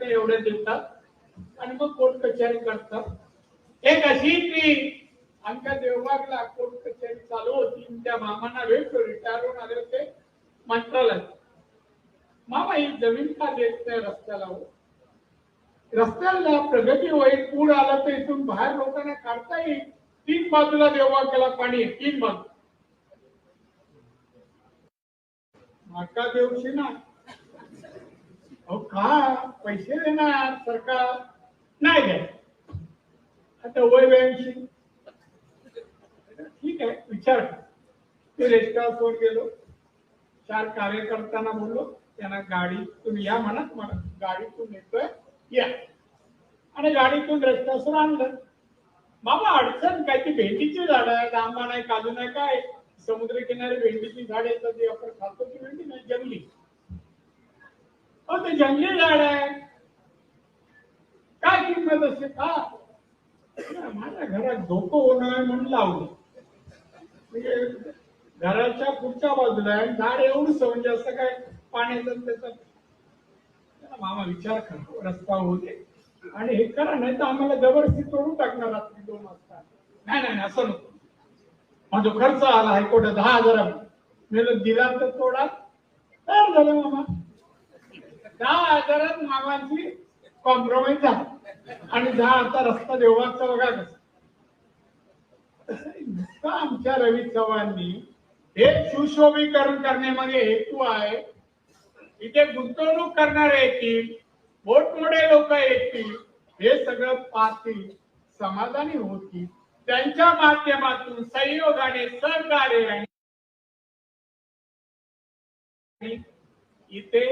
ते एवढे देतात आणि मग कोर्ट कचेरी करतात. एक अशी की आमच्या देवबागला कोर्ट कचेरी चालू होती. त्या मामांना भेटलो रिटायर होऊन आले होते मंत्रालय मामा ही जमीन का देत नाही रस्त्याला हो? रस्त्याला प्रगती होईल पूर आला तर इथून बाहेर लोकांना काढता येईल. तीन बाजूला देवबागेला पाणी तीन बाजू. माका देऊशी ना अहो का? पैसे देणार सरकार? नाही द्या आता वय ब्याऐंशी. ठीक आहे विचार. कर. ते रेस्ट हाऊसवर गेलो. चार कार्यकर्त्यांना बोललो त्यांना गाडी तुम्ही या म्हणत मला गाडीतून येतोय या. आणि गाडीतून रेस्ट हाऊसवर आणलं. बाबा अडचण काय? ती भेंडीची झाडं आहे आंबा नाही काजू नाही काय? समुद्र किनारी भेंडीची झाड येतात ती आपण खातो ती भेंडी नाही? जंगली. अहो ते जंगली झाड आहे. काय किंमत असते? का माझ्या घरात धोको होणार म्हणून लावलं. म्हणजे घराच्या पुढच्या बाजूला आहे. आणि झाड एवढं म्हणजे असं काय पाण्याचं त्याचं. मामा विचार करा. हो, रस्ता होते. आणि हे करा नाही तर आम्हाला जबरदस्ती तोडून टाकणार रात्री दोन वाजता. नाही नाही नाही, असं नको. माझा खर्च आला हायकोर्टात दहा हजार दिला तर तोडा. तयार झालं मामा. दहा हजारात मामाची कॉम्प्रोमाइज झाला. आणि दहा आता रस्ता देवाचा बघा कसा आमच्या रवी चव्हाणनी हे सुशोभीकरण करण्यामागे हेतू आहे. इथे गुंतवणूक करणारे येतील मोठमोठे लोक येतील हे सगळं पाहतील समाधानी होतील. त्यांच्या माध्यमातून संयोगाने सहकार्याने इथे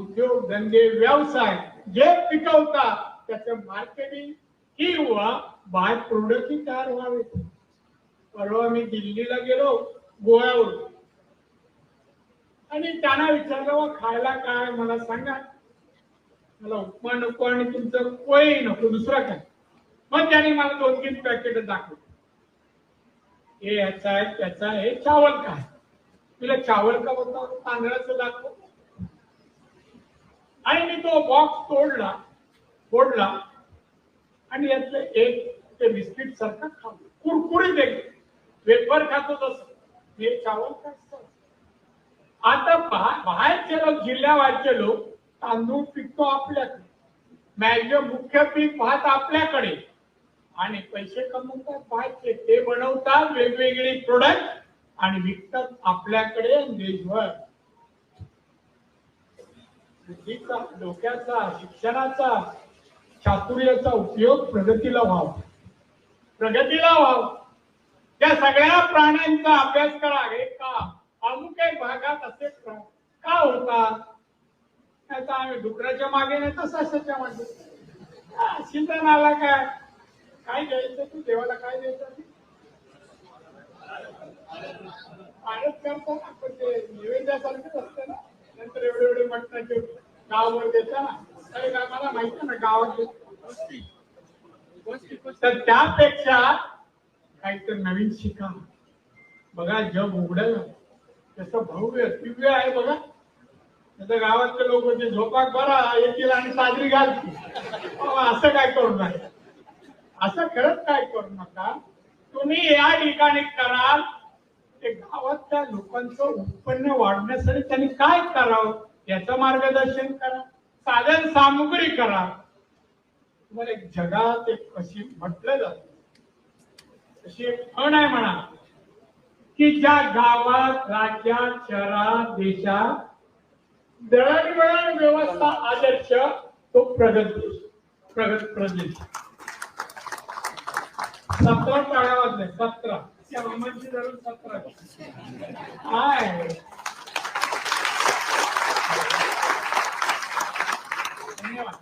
उद्योग धंदे व्यवसाय जे पिकवतात त्याचं मार्केटिंग किंवा बाय प्रोडक्ट तयार व्हावे. परवा मी दिल्लीला गेलो गोव्यावर आणि त्यांना विचारलं खायला काय? मला सांगा. मला उपमा नको आणि तुमचं कोळी नको दुसरं काय? मग त्याने मला दोन तीन पॅकेट दाखवले. हे याचा आहे त्याचा आहे चावल काय? तुला चावल का होता? तांदळाचं दाखव. आणि मी तो बॉक्स तोडला फोडला आणि यातलं एक ते बिस्किट सारखं खाल्लं कुरकुरीत एक वेपर खातो तसं. हे चावल काय आता बाहेरचे लोक जिल्ह्याबाहेरचे लोक तांदूळ पिकतो आपल्याकडे. मॅक्झिमम मुख्य पीक भात आपल्याकडे. आणि पैसे कमवतात बाहेरचे. ते बनवतात वेगवेगळे प्रोडक्ट आणि विकतात आपल्याकडे देशभर. बुद्धीचा डोक्याचा शिक्षणाचा चातुर्याचा उपयोग प्रगतीला व्हावा. प्रगतीला व्हावा. त्या सगळ्या प्राण्यांचा अभ्यास करा. हे का? अमुक भागात असे का होतात? त्याचा आम्ही डुकराच्या मागे नाही तर सशाच्या मागे. शिजन आला काय? काय द्यायचं तू? देवाला काय द्यायचं ते? आळस करताना पण ते नैवेद्यासारखंच असतं ना. नंतर एवढे एवढे मटणाचे गावावर देता ना. काही मला माहिती ना गावात तर त्यापेक्षा काहीतरी नवीन शिका. बघा जग उघडलं त्याचं भव्य दिव्य आहे बघा. त्याचं गावातले लोक म्हणजे झोपाक बरा येतील आणि साजरी घालतील. असं काय करू नका असं खरंच काय करू नका तुम्ही या ठिकाणी कराल ते गावातल्या लोकांचं उत्पन्न वाढण्यासाठी त्यांनी काय करावं? याचं मार्गदर्शन करा. साधन सामुग्री करा. तुम्हाला एक जगात एक कशी म्हटलं जात. अशी एक म्हण आहे म्हणा की ज्या गावात राज्यात शहरात देशात दळणवळण व्यवस्था आदर्श तो प्रगत देश प्रगत प्रदेश. सतरा टाळ्या नाही सतरा. त्या मामांची धरून सतरा. काय धन्यवाद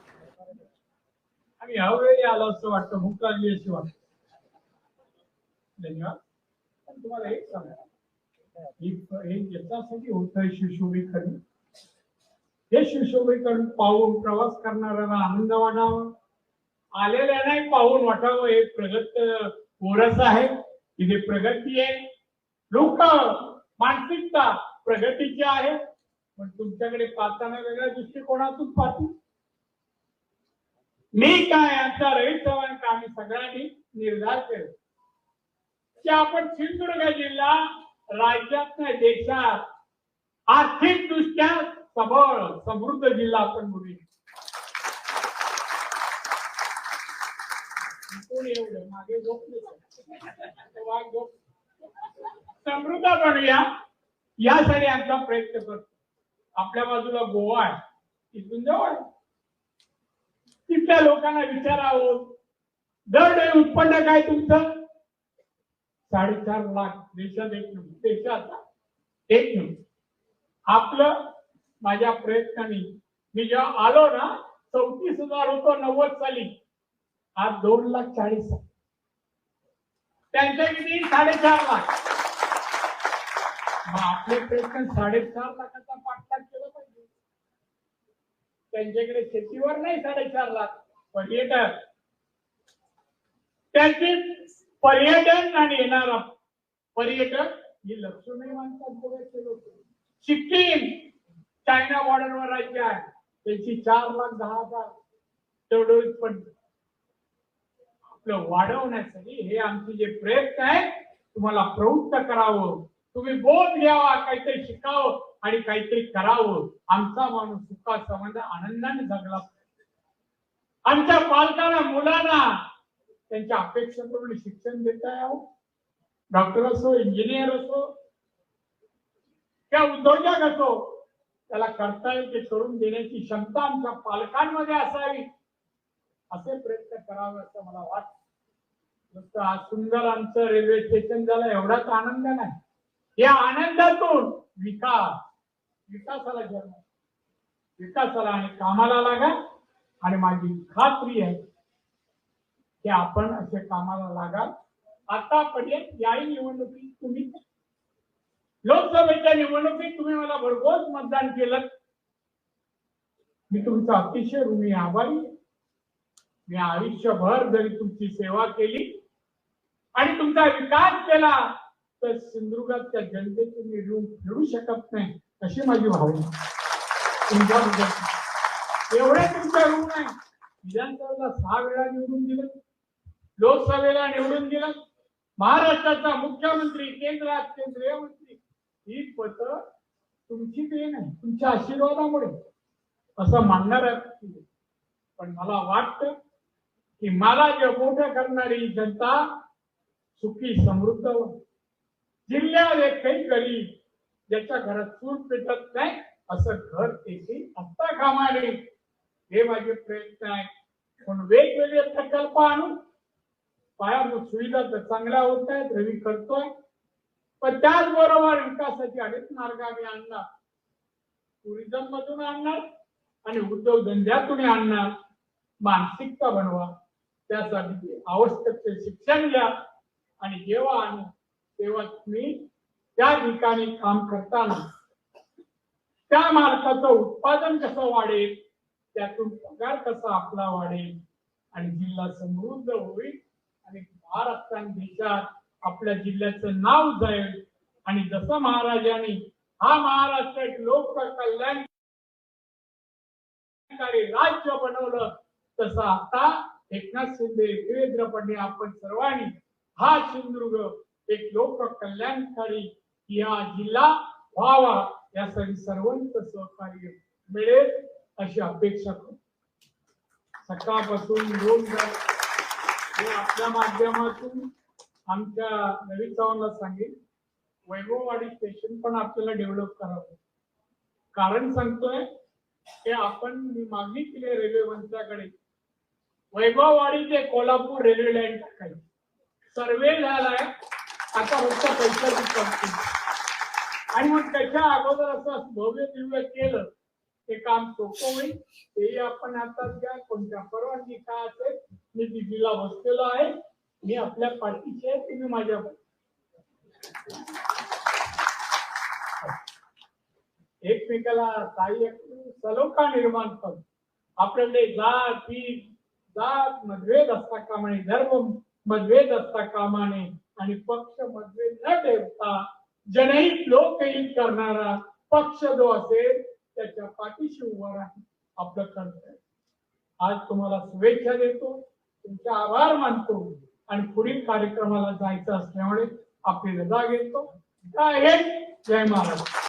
आणि यावेळी आलो असं वाटतं भूक लागली अशी वाटत. धन्यवाद. तुम्हाला एक सांगा. हे याच्यासाठी होत आहे शिशोभीकरण हे शिशोभीकरण पाहून प्रवास करणाऱ्याला आनंद वाटावा. नाही पाहून वाटावं. हे प्रगत कोरस आहे. इथे प्रगती आहे. लोक मानसिकता प्रगतीची आहे. पण तुमच्याकडे पाहताना वेगळ्या दृष्टिकोनातून पाहतील. मी काय आमचा रवी चव्हाण का आम्ही सगळ्यांनी निर्धार केला? की आपण सिंधुदुर्ग जिल्हा राज्यात नाही देशात आर्थिक दृष्ट्या सबळ समृद्ध जिल्हा आपण बोलूया एवढं? मागे झोप. समृद्ध बनूया. यासाठी आमचा प्रयत्न करतो. आपल्या बाजूला गोवा आहे. इथून जवळ. तिथल्या लोकांना विचारावं. दरडोई उत्पन्न काय तुमचं? साडेचार लाख. देशात एक नंबर. देशात एक नंबर. आपलं माझ्या प्रयत्नाने मी जेव्हा आलो ना चौतीस हजार होतो नव्वद साली. आज दोन लाख चाळीस त्यांच्या किती साडेचार लाख. मग आपले प्रयत्न साडेचार लाखाचा त्यांच्याकडे शेतीवर नाही साडेचार लाख पर्यटन त्यांचे पर्यटन आणि येणारा पर्यटक ही लक्ष्मी माणसात बघायचे लोक. सिक्कीम चायना बॉर्डरवर राज्य आहे. त्यांची चार लाख दहा हजार तेवढं उत्पन्न आपलं वाढवण्यासाठी हे आमचे जे प्रयत्न आहे तुम्हाला प्रवृत्त करावं. तुम्ही बोध घ्यावा काहीतरी शिकावं आणि काहीतरी करावं. आमचा माणूस सुखा संबंध आनंदाने जगला पाहिजे. आमच्या पालकांना मुलांना त्यांच्या अपेक्षेप्रमाणे शिक्षण देता यावं. डॉक्टर असो इंजिनियर असो किंवा उद्योजक असो त्याला करता येईल ते करून देण्याची क्षमता आमच्या पालकांमध्ये असावी. असे प्रयत्न करावे असं मला वाटत. नुसतं आज सुंदर आमचं रेल्वे स्टेशन झालं एवढाच आनंद नाही. या आनंदातून विकास विकासाला जन्म. विकासाला आणि कामाला लागा. आणि माझी खात्री आहे की आपण असे कामाला लागाल. आतापर्यंत याही निवडणुकीत तुम्ही लोकसभेच्या निवडणुकीत तुम्ही मला भरघोस मतदान केलं. मी तुमचा अतिशय ऋणी आभारी मी आयुष्यभर जरी तुमची सेवा केली आणि तुमचा विकास केला तर सिंधुदुर्गातल्या जनतेचे मी ऋण फेडू शकत नाही अशी माझी भावना तुमच्या एवढे तुमच्या ऋण आहे विधानसभेला सहा वेळा निवडून दिलं. लोकसभेला निवडून दिलं. महाराष्ट्राचा मुख्यमंत्री केंद्रात केंद्रीय मंत्री ही पद तुमची देण आहे तुमच्या आशीर्वादामुळे. असं मानणार आहे पण मला वाटत की मला जे मोठं करणारी जनता सुखी समृद्ध हो. एक काही गरीब ज्याच्या घरात चूल पेटत नाही असं घर त्याची आत्ता कामाले. हे माझे प्रयत्न आहे पण वेगवेगळे प्रकल्प आणून पायाभूत सुविधा तर चांगल्या होत आहेत रवी करतोय. पण त्याचबरोबर विकासाची अनेक मार्ग आम्ही आणणार. टुरिझम मधून आणणार आणि उद्योगधंद्यातून आणणार. मानसिकता बनवा. त्यासाठी आवश्यक ते शिक्षण घ्या. आणि जेव्हा आणू तेव्हा तुम्ही त्या ठिकाणी काम करताना त्या मालकाचं उत्पादन कसं वाढेल त्यातून पगार कसा आपला वाढेल आणि जिल्हा समृद्ध होईल आणि महाराष्ट्राने देशात आपल्या जिल्ह्याचं नाव जाईल. आणि जसं महाराजांनी हा महाराष्ट्र एक लोक कल्याण राज्य बनवलं तसं आता एकनाथ शिंदे देवेंद्र फडणवीस आपण सर्वांनी हा सिंधुदुर्ग एक लोक कल्याणकारी या जिल्हा व्हावा यासाठी सर्वांचं सहकार्य मिळेल अशी अपेक्षा करतो. सकाळपासून दोन आपल्या माध्यमातून आमच्या नवीन चव्हाणला सांगेल वैभववाडी स्टेशन पण आपल्याला डेव्हलप करावं. कारण सांगतोय ते आपण मी मागणी केली रेल्वे मंत्र्याकडे वैभववाडी ते कोल्हापूर रेल्वे लाईन टाकायची. सर्वे झालाय. आता फक्त पैशाची कमती आणि मग त्याच्या अगोदर असं भव्य दिव्य केलं ते काम सोपं होईल. तेही आपण आता घ्या कोणत्या परवानगी काय असेल मी दिदीला बसलेलो आहे. मी आपल्या पाठीशी आहे तुम्ही माझ्या एकमेकाला सहाय्य सलोखा निर्माण करून आपल्याकडे जात ही जात मतभेद असता कामा नये धर्म मतभेद असता कामा नये. आणि पक्षमध्ये न ठेवता जनहित लोकहित करणारा पक्ष जो असेल त्याच्या पाठीशी उभा राहणं आपलं कर्तव्य आज तुम्हाला शुभेच्छा देतो तुमचे आभार मानतो आणि पुढील कार्यक्रमाला जायचं असल्यामुळे आपली रजा घेतो. जय हिंद जय महाराष्ट्र.